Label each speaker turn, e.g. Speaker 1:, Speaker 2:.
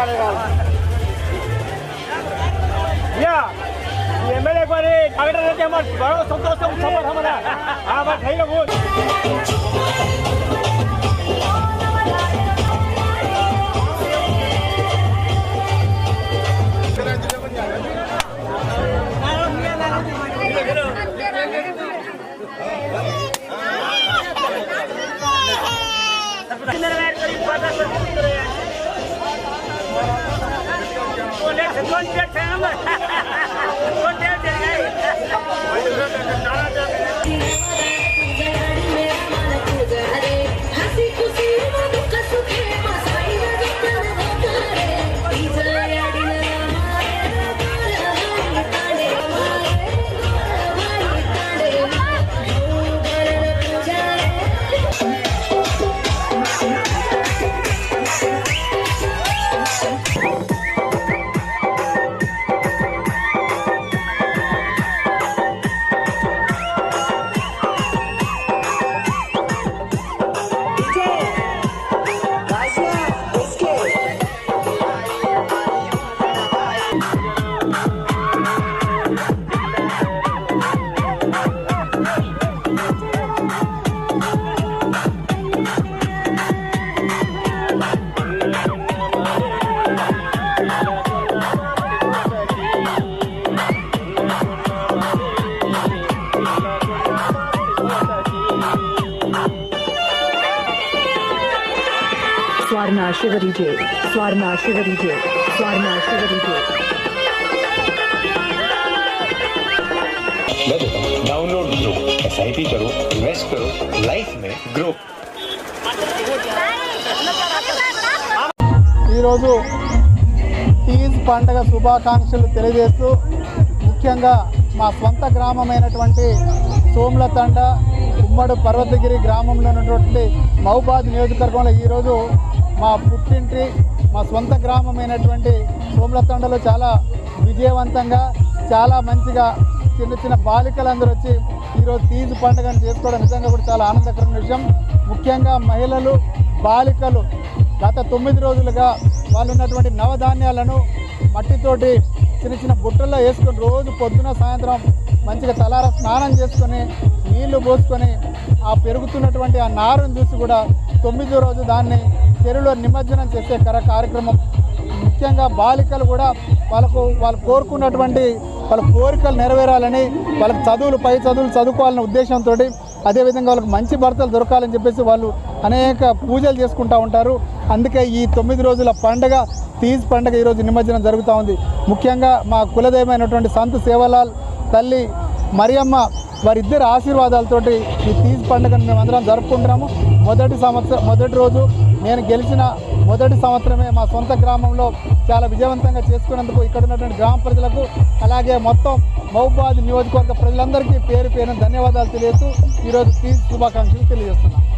Speaker 1: Yeah, MLA કરે આગળ
Speaker 2: રહેતે અમાર ઘણો સંતોષ ખબર હમણા હા બસ થઈ ગયો Yeah. Come on. સ્વારના શિવરી
Speaker 3: જે સ્વારના શિવરી જે સ્વારના
Speaker 4: શિવરી જે జే
Speaker 5: डाउनलोड करो एस आई पी करो इन्वेस्ट करो लाइफ में ग्रो
Speaker 6: ఈరోజు తీజ్ పండగ శుభాకాంక్షలు తెలియజేస్తూ ముఖ్యంగా మా స్వంత గ్రామమైనటువంటి సోమ్లతండ ఉమ్మడి పర్వతగిరి గ్రామంలో ఉన్నటువంటి మహబాద్ నియోజకవర్గంలో ఈరోజు మా పుట్టింటి మా సొంత గ్రామమైనటువంటి సోమ్లతండలో చాలా విజయవంతంగా చాలా మంచిగా చిన్న చిన్న బాలికలందరూ వచ్చి ఈరోజు తీజు పండుగను చేసుకోవడం నిజంగా కూడా చాలా ఆనందకరమైన విషయం. ముఖ్యంగా మహిళలు బాలికలు గత తొమ్మిది రోజులుగా వాళ్ళు ఉన్నటువంటి నవధాన్యాలను మట్టితోటి చిన్న చిన్న బుట్టల్లో వేసుకొని రోజు పొద్దున సాయంత్రం మంచిగా తలార స్నానం చేసుకొని నీళ్ళు పోసుకొని ఆ పెరుగుతున్నటువంటి ఆ నారును చూసి కూడా తొమ్మిదో రోజు దాన్ని చెరువులో నిమజ్జనం చేసే కర కార్యక్రమం. ముఖ్యంగా బాలికలు కూడా వాళ్ళకు వాళ్ళు కోరుకున్నటువంటి వాళ్ళ కోరికలు నెరవేరాలని వాళ్ళకి చదువులు పై చదువులు చదువుకోవాలనే ఉద్దేశంతో అదేవిధంగా వాళ్ళకి మంచి భర్తలు దొరకాలని చెప్పేసి వాళ్ళు అనేక పూజలు చేసుకుంటూ ఉంటారు. అందుకే ఈ తొమ్మిది రోజుల పండగ తీజ్ పండగ ఈరోజు నిమజ్జనం జరుగుతూ ఉంది. ముఖ్యంగా మా కులదైవమైనటువంటి సంత్ సేవలాల్ తల్లి మరియమ్మ వారిద్దరి ఆశీర్వాదాలతోటి ఈ తీజ్ పండుగను మేము అందరం జరుపుకుంటున్నాము. మొదటి సంవత్సరం మొదటి రోజు నేను గెలిచిన మొదటి సంవత్సరమే మా సొంత గ్రామంలో చాలా విజయవంతంగా చేసుకున్నందుకు ఇక్కడ ఉన్నటువంటి గ్రామ ప్రజలకు అలాగే మొత్తం మహబాద్ నియోజకవర్గ ప్రజలందరికీ పేరు పేరున ధన్యవాదాలు తెలియజేస్తూ ఈరోజు తీజ్ శుభాకాంక్షలు తెలియజేస్తున్నాను